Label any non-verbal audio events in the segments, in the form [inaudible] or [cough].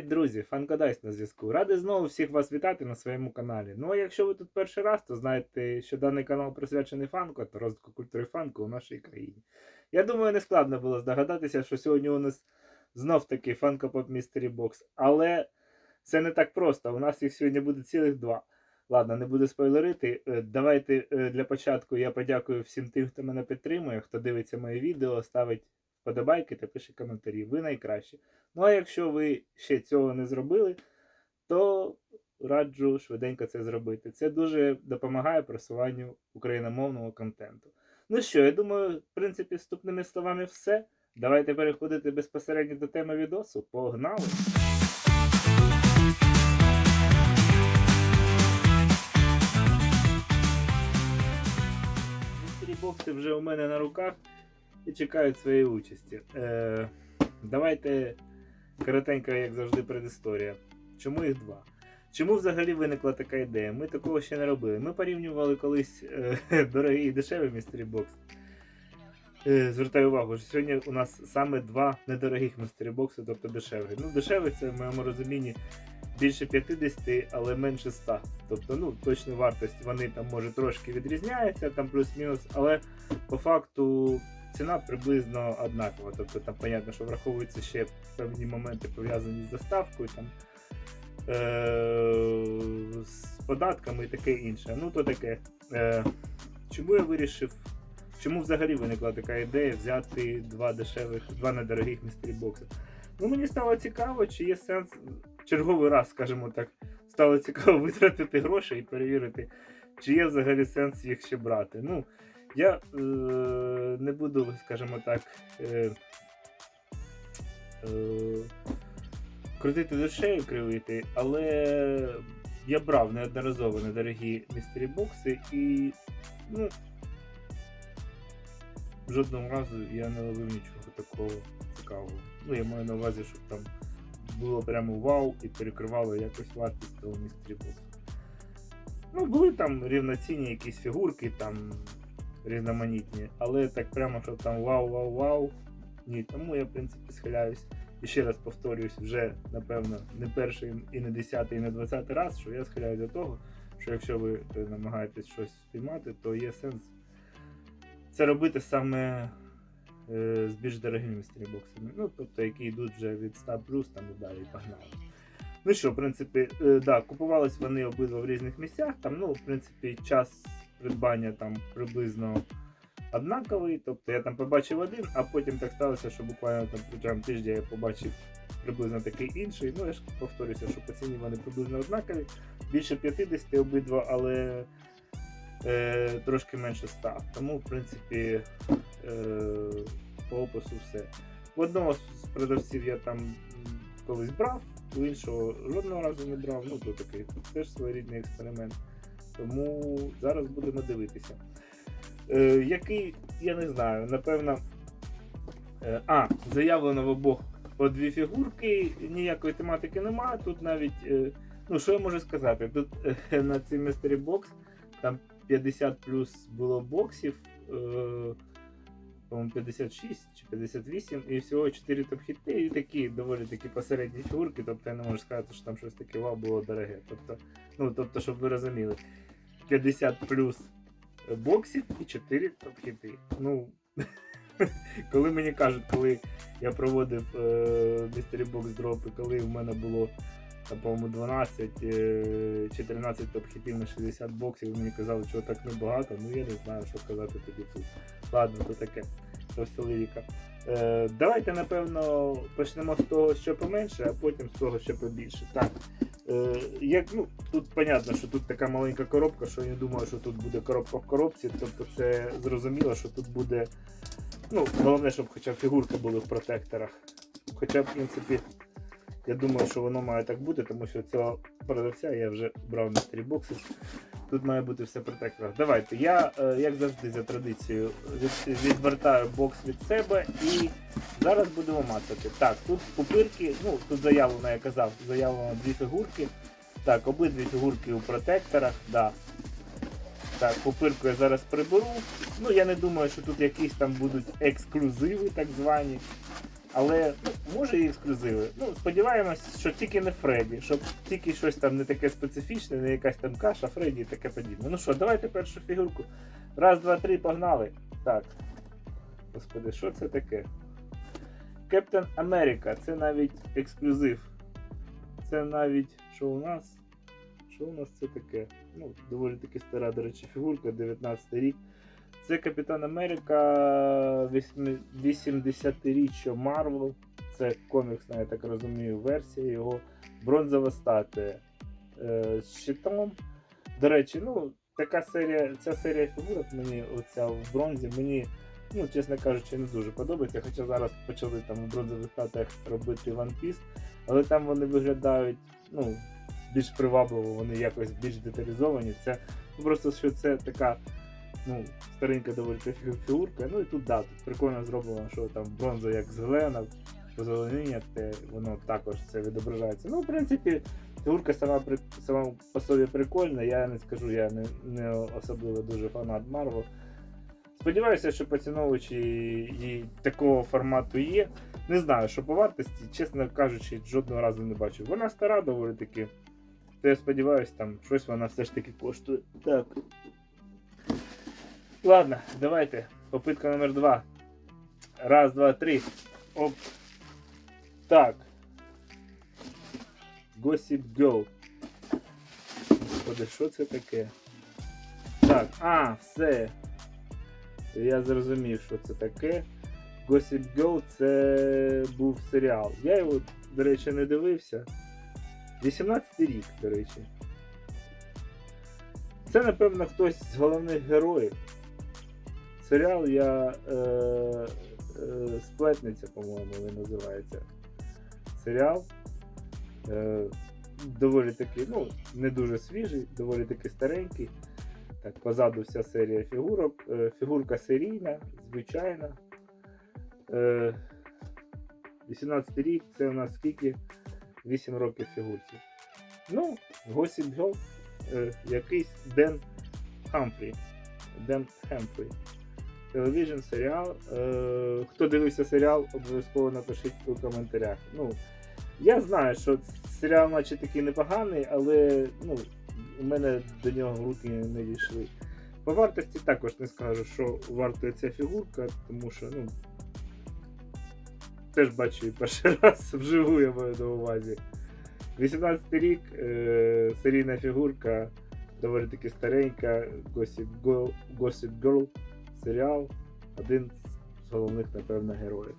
Друзі, Фанкодайс на зв'язку. Радий знову всіх вас вітати на своєму каналі. Ну а якщо ви тут перший раз, то знаєте, що даний канал присвячений фанку та розвитку культури фанку у нашій країні. Я думаю, не складно було здогадатися, що сьогодні у нас знов таки фанко поп Mystery Box. Але це не так просто. У нас їх сьогодні буде цілих два. Ладно, не буду спойлерити. Е, Давайте е, для початку я подякую всім тим, хто мене підтримує, хто дивиться мої відео, ставить вподобайки та пише коментарі. Ви найкращі. Ну а якщо ви ще цього не зробили, то раджу швиденько це зробити. Це дуже допомагає просуванню україномовного контенту. Ну що, я думаю, в принципі, вступними словами все. Давайте переходити безпосередньо до теми відосу. Погнали! Бокси вже у мене на руках і чекають своєї участі. Е, давайте коротенько, як завжди, предісторія. Чому їх два? Чому взагалі виникла така ідея? Ми такого ще не робили. Ми порівнювали колись е, [laughs] дорогий і дешевий містері бокс. Е, звертаю увагу, що сьогодні у нас саме два недорогих містері бокси, тобто дешевий. Ну, дешевий це в моєму розумінні більше 50, але менше 100. Тобто, ну, точну вартість вони там може трошки відрізняються, там плюс-мінус, але по факту ціна приблизно однакова. Тобто там, понятно, що враховуються ще певні моменти пов'язані з доставкою, там, е- з податками і таке інше. Ну, то таке. Е- чому я вирішив, чому взагалі виникла така ідея взяти два дешевих, два недорогих містері бокси? Ну, мені стало цікаво, чи є сенс черговий раз, скажімо так, стало цікаво [laughs] витратити гроші і перевірити, чи є взагалі сенс їх ще брати. Ну, я е, не буду, скажімо так, е, е, крутити душею кривити, але я брав неодноразово недорогі містері бокси і ну, жодного разу я не ловив нічого такого цікавого. Ну, я маю на увазі, щоб там було прямо вау і перекривало якось вартість того містері боксу. Ну, були там рівноцінні якісь фігурки, там різноманітні, але так прямо, що там вау-вау-вау. Ні, тому я, в принципі, схиляюсь. І ще раз повторююсь, вже, напевно, не перший і не десятий, і не двадцятий раз, що я схиляюсь до того, що якщо ви е, намагаєтесь щось спіймати, то є сенс це робити саме е, з більш дорогими стрібоксами. Ну, тобто, які йдуть вже від 100 плюс там і далі погнали. Ну що, в принципі, е, да, купувались вони обидва в різних місцях. Там, ну, в принципі, час придбання там приблизно однаковий. Тобто я там побачив один, а потім так сталося, що буквально там протягом тижня я побачив приблизно такий інший. Ну, я ж повторюся, що по ціні вони приблизно однакові. Більше 50 обидва, але е, трошки менше 100. Тому, в принципі, е, по опису все. В одного з продавців я там колись брав, у іншого жодного разу не брав. Ну, то такий теж своєрідний експеримент. Тому зараз будемо дивитися. Е, який, я не знаю, напевно. Е, а, заявлено в обох по дві фігурки, ніякої тематики немає. Тут навіть, е, ну що я можу сказати? Тут е, на цей Mystery Box там 50 плюс було боксів, е, 56 чи 58, і всього 4 топ-хіти, і такі доволі такі посередні фігурки. Тобто я не можу сказати, що там щось таке вау було дороге. Тобто, ну, тобто, щоб ви розуміли, 50 плюс боксів і 4 топ-хіти. Ну, [laughs] коли мені кажуть, коли я проводив Mystery Box дропи, коли в мене було по-моєму, 12 е, чи 13 топ-хітів на 60 боксів, і мені казали, що так небагато, ну я не знаю, що сказати тобі тут. Ладно, то таке, то все лірика. Е, давайте, напевно, почнемо з того, що поменше, а потім з того, що побільше. Так. Е, як, ну, тут понятно, що тут така маленька коробка, що я не думаю, що тут буде коробка в коробці. Тобто це зрозуміло, що тут буде. Ну, головне, щоб хоча б фігурки були в протекторах. Хоча, в принципі, я думаю, що воно має так бути, тому що цього продавця я вже брав на стрібокси. Тут має бути все протекторах. Давайте. Я, е, як завжди, за традицією, відвертаю бокс від себе і зараз будемо мацати. Так, тут пупирки, ну тут заявлено, я казав, заявлено дві фігурки. Так, обидві фігурки у протекторах, да. Так, пупирку я зараз приберу. Ну, я не думаю, що тут якісь там будуть ексклюзиви, так звані. Але ну, може і ексклюзиви. Ну, сподіваємось, що тільки не Фредді, щоб тільки щось там не таке специфічне, не якась там каша, Фредді і таке подібне. Ну що, давайте першу фігурку. Раз, два, три, погнали. Так. Господи, що це таке? Кептен Америка, це навіть ексклюзив. Це навіть що у нас? Що у нас це таке? Ну, доволі таки стара, до речі, фігурка, 19 рік. Це Капітан Америка 80-річчя Марвел. Це коміксна, я так розумію, версія його. Бронзова статуя е, з щитом. До речі, ну, така серія, ця серія фігурок мені оця в бронзі, мені, ну, чесно кажучи, не дуже подобається. Хоча зараз почали там у бронзових статуях робити One Piece, але там вони виглядають ну, більш привабливо, вони якось більш деталізовані. Це ну, просто що це така ну, старенька доволі фігурка. Ну і тут да, тут прикольно зроблено, що там бронза як зелена, позеленіння, те воно також це відображається. Ну, в принципі, фігурка сама сама по собі прикольна. Я не скажу, я не, не особливо дуже фанат Марвел. Сподіваюся, що поціновувачі і такого формату є. Не знаю, що по вартості, чесно кажучи, жодного разу не бачив. Вона стара доволі таки. То я сподіваюся, там щось вона все ж таки коштує. Так. Ладно, давайте. Попитка номер два. Раз, два, три. Оп. Так. Gossip Girl. Господи, що це таке? Так, а, все. Я зрозумів, що це таке. Gossip Girl це був серіал. Я його, до речі, не дивився. 18 рік, до речі. Це, напевно, хтось з головних героїв. Серіал я. Е, е, Сплетниця, по-моєму, він називається. Серіал. Е, доволі таки, ну, не дуже свіжий, доволі таки старенький. Так, позаду вся серія фігурок. Е, фігурка серійна, звичайна. Е, 18 рік, це у нас скільки? 8 років фігурці. Ну, Gossip Girl, е, якийсь Ден Хамфрі. Ден Хемфрі. Телевіжн серіал. Е, хто дивився серіал, обов'язково напишіть у коментарях. Ну, я знаю, що серіал, наче такий непоганий, але ну, у мене до нього руки не дійшли. По вартості також не скажу, що вартує ця фігурка, тому що, ну. Теж бачу її перший [laughs] раз вживу, я маю на увазі. 18 рік, е, серійна фігурка, доволі таки старенька, Gossip Girl, Gossip Girl серіал, один з головних, напевно, героїв.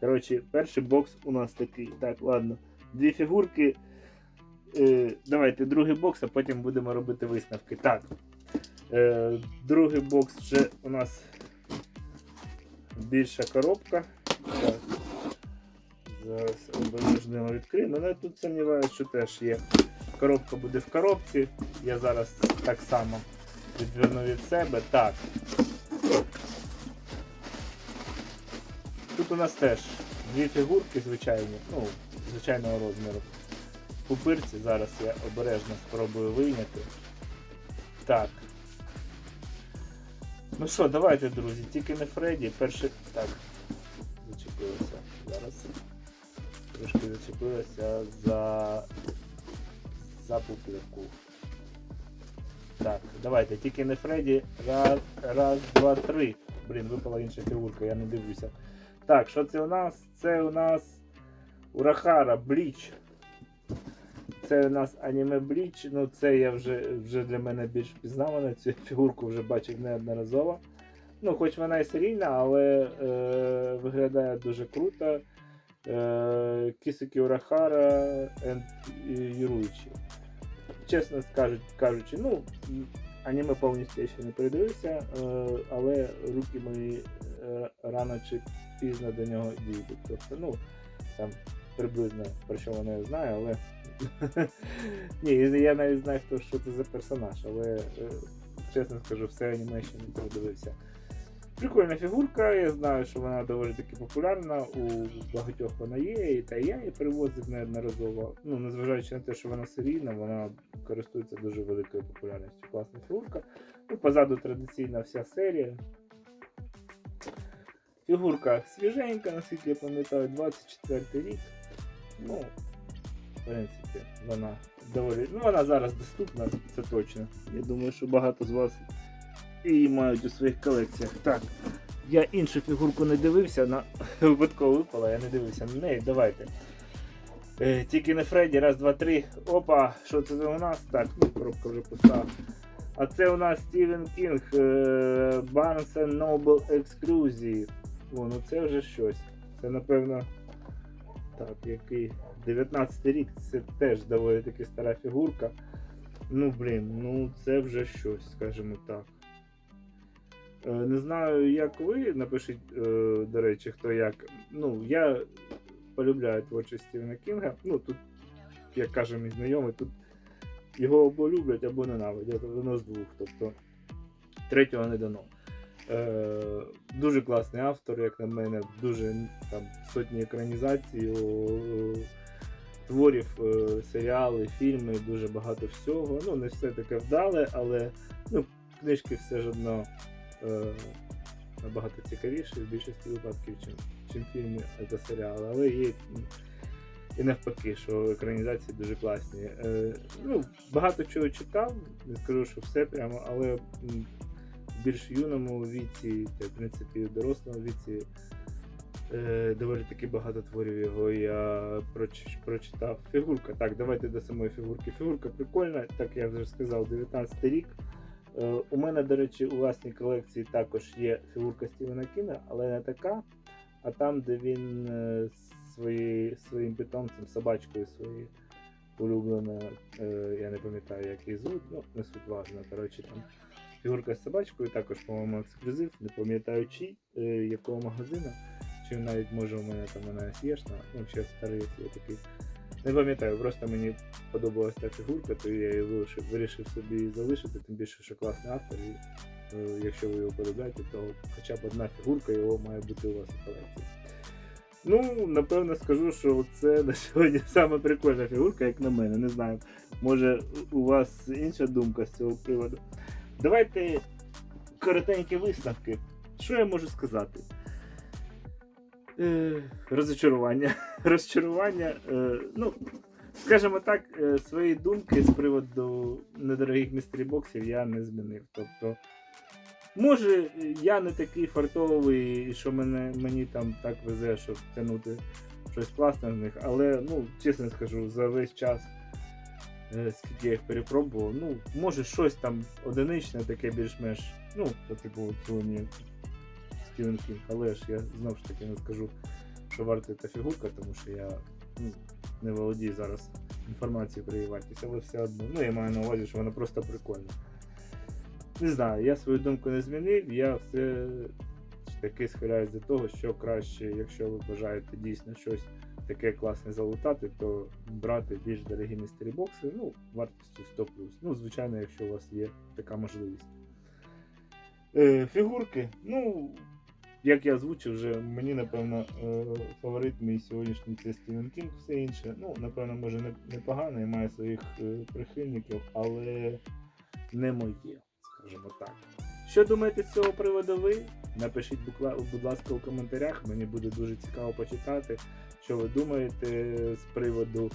Коротше, перший бокс у нас такий. Так, ладно. Дві фігурки. Е, давайте другий бокс, а потім будемо робити висновки. Так. Е, другий бокс вже у нас більша коробка. Так. Зараз обережно відкриємо. Але тут сумніваюся, що теж є. Коробка буде в коробці. Я зараз так само відверну від себе. Так. Тут у нас теж дві фігурки звичайні, ну, звичайного розміру. Пупирці зараз я обережно спробую вийняти. Так. Ну що, давайте, друзі, тільки не Фредді. Перший. Так. Зачепилося. Зараз. Трошки зачепилося за. за пупирку. Так, давайте, тільки не Фредді. Раз, раз, два, три. Блін, випала інша фігурка, я не дивлюся. Так, що це у нас? Це у нас Урахара Бліч. Це у нас аніме Бліч. Ну це я вже вже для мене більш впізнавана. Цю фігурку вже бачив неодноразово. Ну, хоч вона і серійна, але е, виглядає дуже круто. Е, Кісики Урахара and Юруючі. Чесно скажуть, кажучи, ну, аніме повністю я ще не передивився, е, але руки мої е, рано чи пізно до нього дійдуть. Тобто, ну, там приблизно про що вона я знаю, але. [laughs] Ні, я навіть знаю, хто що це за персонаж, але е, чесно скажу, все аніме ще не передивився. Прикольна фігурка, я знаю, що вона доволі таки популярна, у багатьох вона є, і та я її привозив неодноразово. Ну, незважаючи на те, що вона серійна, вона користується дуже великою популярністю. Класна фігурка. Ну, позаду традиційна вся серія. Фігурка свіженька, наскільки я пам'ятаю, 24 рік. Ну, в принципі, вона доволі. Ну, вона зараз доступна, це точно. Я думаю, що багато з вас її мають у своїх колекціях. Так. Я іншу фігурку не дивився, на [laughs] випадково випала, я не дивився на неї. Давайте. Е, тільки не Фредді, раз, два, три. Опа, що це за у нас? Так, ну, коробка вже пуста. А це у нас Стівен Кінг е, Barnes Noble Exclusive. О, ну це вже щось. Це напевно. Так, який 19 рік, це теж доволі таки стара фігурка. Ну, блін, ну це вже щось, скажімо так. Е, Не знаю, як ви, напишіть, е, до речі, хто як. Ну, я полюбляю творчість Стівена Кінга. Ну, тут, як каже мій знайомий, тут його або люблять, або ненавидять. Одно з двох. Тобто третього не дано. Е, дуже класний автор, як на мене, дуже там сотні екранізацій, о, о, творів, е, серіали, фільми, дуже багато всього. Ну, не все таке вдале, але ну, книжки все ж одно е, набагато цікавіші в більшості випадків, чим, чим фільми та серіали. Але є і навпаки, що екранізації дуже класні. Е, ну, багато чого читав, не скажу, що все прямо, але більш юному віці, в принципі в дорослому віці. Е, доволі таки багато творів його я проч- прочитав. Фігурка, так, давайте до самої фігурки. Фігурка прикольна, так я вже сказав, 19 рік. Е, у мене, до речі, у власній колекції також є фігурка Стівена Кіна, але не така, а там, де він е, свої, своїм питомцем, собачкою своєю улюбленою, е, я не пам'ятаю, як її звуть, ну, не суть важно. Коротше, там фігурка з собачкою, також, по-моєму, ексклюзив, не пам'ятаю чий, е, якого магазину. Чи навіть може у мене там вона сєшна, ну ще старий я такий. Не пам'ятаю, просто мені подобалася та фігурка, то я її вирішив, вирішив собі залишити, тим більше, що класний автор. І е, якщо ви його подобаєте, то хоча б одна фігурка його має бути у вас у колекції. Ну, напевно, скажу, що це на сьогодні [laughs] саме прикольна фігурка, як на мене. Не знаю, може у вас інша думка з цього приводу. Давайте коротенькі висновки. Що я можу сказати? Е, розочарування. [laughs] Розчарування. Е, ну, скажімо так, е, свої думки з приводу недорогих містері боксів я не змінив. Тобто, може, я не такий фартовий, що мене, мені там так везе, щоб тягнути щось класне в них, але, ну, чесно скажу, за весь час, скільки я їх перепробував, ну, може щось там одиничне, таке більш-менш, ну, по типу Стівен Кінг, але ж я знову ж таки не скажу, що варта ця фігурка, тому що я ну, не володію зараз інформацією про її вартість, але все одно. Ну, я маю на увазі, що вона просто прикольна. Не знаю, я свою думку не змінив, я все ж таки схиляюсь до того, що краще, якщо ви бажаєте дійсно щось таке класне залутати, то брати більш дорогі містері бокси, ну, вартістю 100 Ну, звичайно, якщо у вас є така можливість. Е, фігурки, ну, як я озвучив, вже мені, напевно, е, фаворит мій сьогоднішній це Стівен Кінг, все інше. Ну, напевно, може непогано і має своїх е, прихильників, але не моє, скажімо так. Що думаєте з цього приводу ви? Напишіть, будь ласка, у коментарях. Мені буде дуже цікаво почитати, що ви думаєте з приводу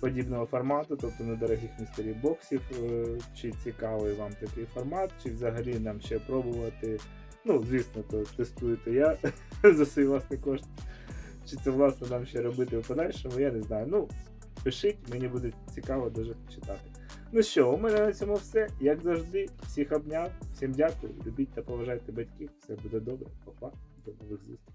подібного формату, тобто недорогих містерів боксів. е, Чи цікавий вам такий формат, чи взагалі нам ще пробувати. Ну, звісно, то тестуєте я [laughs] за свій власний кошт. Чи це власне нам ще робити в подальшому, я не знаю. Ну, пишіть, мені буде цікаво дуже почитати. Ну що, у мене на цьому все. Як завжди, всіх обняв, всім дякую, любіть та поважайте батьків, все буде добре, Па-па, до нових зустрічей.